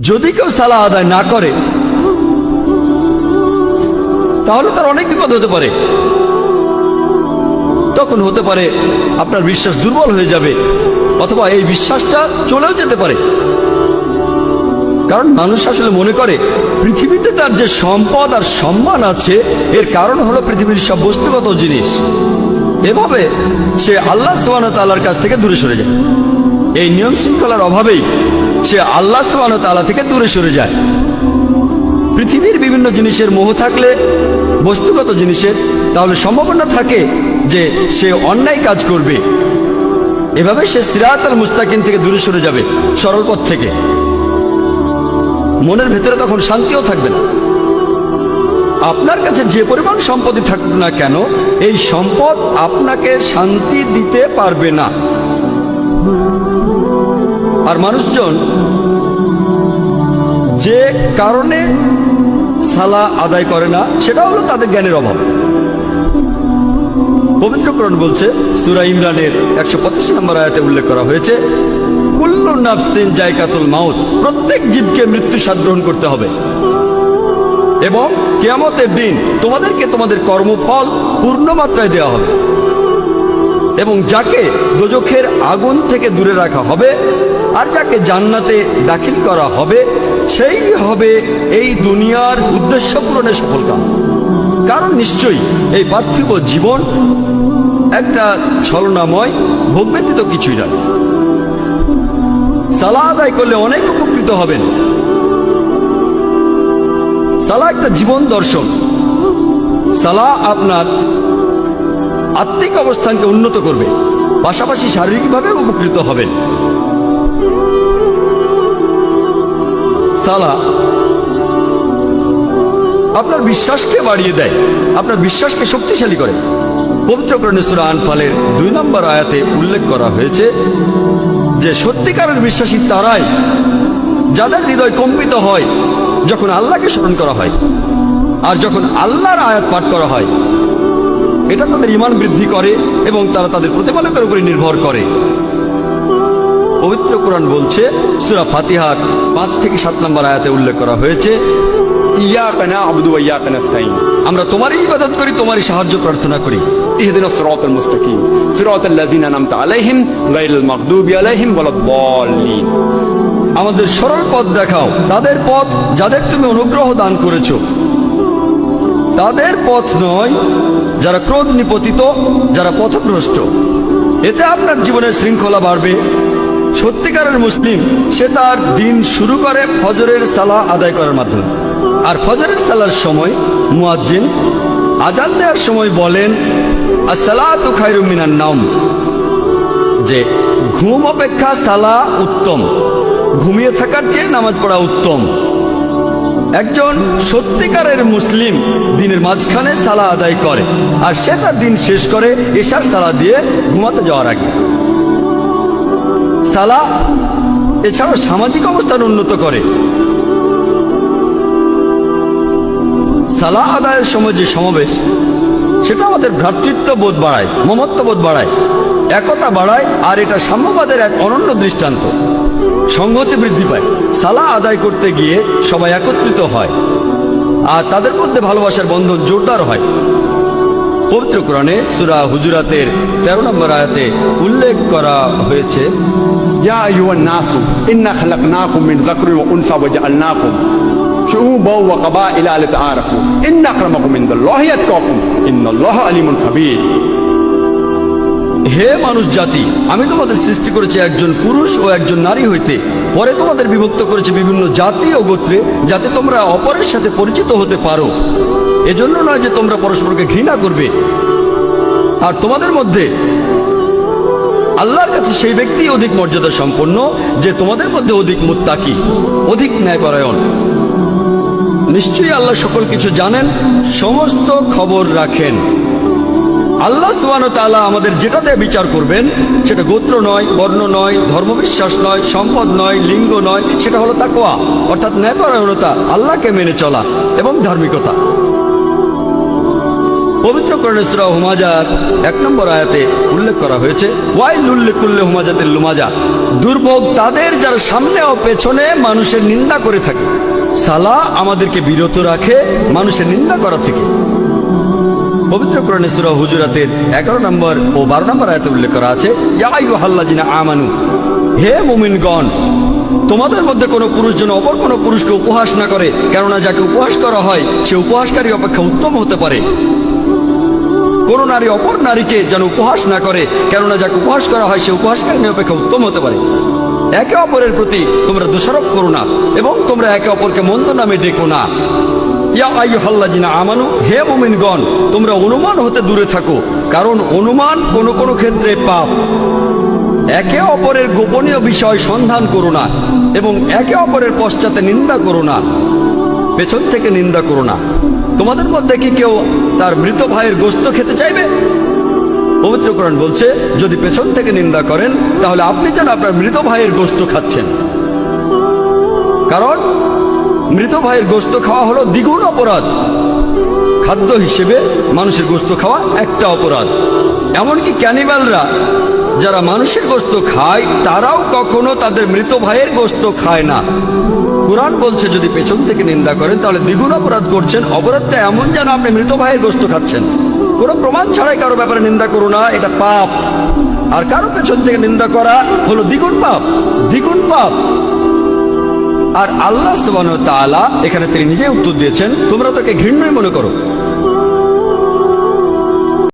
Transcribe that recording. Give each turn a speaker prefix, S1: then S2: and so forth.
S1: যদি কেউ সালা আদায় না করে, তাহলে তার অনেক বিপদ হতে পারে। তখন হতে পারে আপনার বিশ্বাস দুর্বল হয়ে যাবে, অথবা এই বিশ্বাসটা চলেও যেতে পারে। কারণ মানুষ আসলে মনে করে, পৃথিবীতে তার যে সম্পদ আর সম্মান আছে, এর কারণ হলো পৃথিবীর সব বস্তুগত জিনিস। এভাবে সে আল্লাহ সুবাহ তাল্লার কাছ থেকে দূরে সরে যায়। এই নিয়ম শৃঙ্খলার অভাবেই সে আল্লাহ তাল্লাহ থেকে দূরে সরে যায়। পৃথিবীর বিভিন্ন জিনিসের মোহ থাকলে, বস্তুগত জিনিসের, তাহলে সম্ভাবনা থাকে যে সে অন্যায় কাজ করবে। এভাবে সে সিরাত আল মুস্তাকিম থেকে দূরে সরে যাবে, সরল পথ থেকে। মনের ভেতরে তখন শান্তিও থাকবে না। আপনার কাছে যে পরিমাণ সম্পত্তি থাকুক না কেন, এই সম্পদ আপনাকে শান্তি দিতে পারবে না। আর মানুষজন যে কারণে সালা আদায় করে না, সেটা হলো তাদের জ্ঞানের অভাব। পবিত্রকরণ বলছে, সুরা ইমরানের একশো পঁচাশি নম্বর আয়াতে উল্লেখ করা হয়েছে নাফসিন মাউত, প্রত্যেক জীবকে মৃত্যু গ্রহণ করতে হবে। এবং কেয়ামতের দিন তোমাদেরকে তোমাদের কর্মফল পূর্ণ মাত্রায় দেওয়া হবে। এবং যাকে দোজখের আগুন থেকে দূরে রাখা হবে আর যাকে জান্নাতে দাখিল করা হবে, সেই হবে এই দুনিয়ার উদ্দেশ্য পূরণে সফল কাম। কারণ নিশ্চয়ই এই পার্থিব জীবন একটা ছলনাময় ভোগ ব্যতীত কিছুই নয়। সালা আদায় করলে অনেক উপকৃত হবেন। সালা একটা জীবন দর্শন। সালা আপনার আত্মিক অবস্থানকে উন্নত করবে। পাশাপাশি শারীরিকভাবে উপকৃত হবেন সালা, আপনার বিশ্বাসকে বাড়িয়ে দেয়। আপনার বিশ্বাসকে শক্তিশালী করে। পবিত্র সুরা আনফালের দুই নম্বর আয়াতে উল্লেখ করা হয়েছে যে, সত্যিকারের বিশ্বাসী তারাই যাদের হৃদয় কম্পিত হয়, যখন আল্লাহকে স্মরণ করা হয়, আর যখন আল্লাহর আয়াত পাঠ করা হয় এটা তাদের ইমান বৃদ্ধি করে এবং তারা তাদের প্রতিপালকের উপরে নির্ভর করে। পবিত্র কোরআন বলছে সুরা ফাতিহার পাঁচ থেকে সাত নম্বর আয়াতে উল্লেখ করা হয়েছে
S2: ইয়া কানা আব্দু ইয়া কানাস্তাইন
S1: আমরা তোমারই ইবাদত করি তোমারই সাহায্য প্রার্থনা করি।
S2: ইহদিনা সিরাতাল মুস্তাকিম। সিরাতাল লাযিনা আনআমতা আলাইহিম গায়রুল মাগদুবি আলাইহিম ওয়ালাদ
S1: আমাদের সরল পথ দেখাও তাদের পথ যাদের তুমি অনুগ্রহ দান করেছ। তাদের পথ নয়, যারা ক্রোধ নিপতিত, যারা পথভ্রষ্ট। এতে আপনার জীবনের শৃঙ্খলা বাড়বে। সত্যিকারের মুসলিম, সে তার দিন শুরু করে ফজরের সালা আদায় করার মাধ্যমে। আর ফজরের সালার সময় মুয়াজ্জিন আজান দেওয়ার সময় বলেন, আসসালাতু খায়রুম মিনান নাম যে, ঘুম অপেক্ষা সালা উত্তম। ঘুমিয়ে থাকার চেয়ে নামাজ পড়া উত্তম। একজন সত্যিকারের মুসলিম দিনের মাঝখানে সালা আদায় করে, আর সে তার দিন শেষ করে এশার সালা দিয়ে ঘুমাতে যাওয়ার আগে। সালা এছাড়াও সামাজিক অবস্থান উন্নত করে। সালা আদায়ের সময় যে সমাবেশ, সেটা আমাদের ভ্রাতৃত্ব বোধ বাড়ায় মমত্ব বোধ বাড়ায়, একতা বাড়ায়, আর এটা সাম্যবাদের এক অনন্য দৃষ্টান্ত। সংহতি বৃদ্ধি পায়। সালা আদায় করতে গিয়ে সবাই একত্রিত হয়। আর তাদের মধ্যে ভালোবাসার বন্ধন জোরদার হয়। পবিত্র কোরআনে সুরা হুজুরাতের তেরো নম্বর আয়াতে উল্লেখ করা হয়েছে
S2: ইন্না আলিমুল
S1: হে মানুষ জাতি, আমি তোমাদের সৃষ্টি করেছি একজন পুরুষ ও একজন নারী হইতে। পরে তোমাদের বিভক্ত করেছে বিভিন্ন জাতি ও গোত্রে, যাতে তোমরা অপরের সাথে পরিচিত হতে পারো। এজন্য নয় যে তোমরা পরস্পরকে ঘৃণা করবে। আর তোমাদের মধ্যে আল্লাহর কাছে সেই ব্যক্তি অধিক মর্যাদা সম্পন্ন, যে তোমাদের মধ্যে অধিক মুত্তাকি, অধিক ন্যায়পরায়ণ। নিশ্চয়ই আল্লাহ সকল কিছু জানেন, সমস্ত খবর রাখেন। আল্লাহ সুবান তাআলা আমাদের যেটাতে বিচার করবেন, সেটা গোত্র নয়, বর্ণ নয়, ধর্মবিশ্বাস নয়, সম্পদ নয়, লিঙ্গ নয়, সেটা হলো তাকোয়া অর্থাৎ ন্যায়পরায়ণতা, আল্লাহকে মেনে চলা এবং ধার্মিকতা। পবিত্র কর্ণেশ্বরা হুমাজার এক নম্বর আয়াতে উল্লেখ করা হয়েছে, ওয়াইল উল্লেখ করলে হুমাজাতের লুমাজা। দুর্ভোগ তাদের যার সামনে ও পেছনে মানুষের নিন্দা করে থাকে। সালা আমাদেরকে বিরত রাখে, মানুষের নিন্দা করা থেকে। পবিত্র কোরআনে সূরা হুজুরাতের এগারো নম্বর ও বারো নম্বর আয়াতে উল্লেখ করা আছে আমানু, হে মুমিনগণ, তোমাদের মধ্যে কোনো পুরুষ যেন অপর কোনো পুরুষকে উপহাস না করে, কেননা যাকে উপহাস করা হয়, সে উপহাসকারী অপেক্ষা উত্তম হতে পারে। কোন নারী অপর নারীকে যেন উপহাস না করে, কেননা যাকে উপহাস করা হয়, সে উপহাসকারী অপেক্ষা উত্তম হতে পারে। একে অপরের প্রতি তোমরা দোষারোপ করো না, এবং তোমরা একে অপরকে মন্দ নামে ডেকো না। তোমরা অনুমান হতে দূরে থাকো, কারণ অনুমান কোনো কোনো ক্ষেত্রে পাপ। একে অপরের গোপনীয় বিষয় সন্ধান করো না, এবং একে অপরের পশ্চাতে নিন্দা করো না, পেছন থেকে নিন্দা করো না। তোমাদের মধ্যে কি কেউ তার মৃত ভাইয়ের গোস্ত খেতে চাইবে? পবিত্র কোরআন বলছে, যদি পেছন থেকে নিন্দা করেন, তাহলে আপনি যেন আপনার মৃত ভাইয়ের গোস্ত খাচ্ছেন। কারণ মৃত ভাইয়ের গোস্ত খাওয়া হলো দ্বিগুণ অপরাধ। খাদ্য হিসেবে মানুষের গোস্ত খাওয়া একটা অপরাধ। এমনকি ক্যানিবালরা যারা মানুষের গোস্ত খায়, তারাও কখনো তাদের মৃত ভাইয়ের গোস্ত খায় না। কোরআন বলছে, যদি পেছন থেকে নিন্দা করেন, তাহলে দ্বিগুণ অপরাধ করছেন। অপরাধটা এমন যেন আপনি মৃত ভাইয়ের গোস্ত খাচ্ছেন। কোনো প্রমাণ ছাড়াই কারও ব্যাপারে নিন্দা করো না, এটা পাপ। আর কারও পেছন থেকে নিন্দা করা হলো দ্বিগুণ পাপ। দ্বিগুণ পাপ। আর আল্লাহ সুবান তালা এখানে তিনি নিজেই উত্তর দিয়েছেন তোমরা তাকে ঘৃণ্যই মনে করো।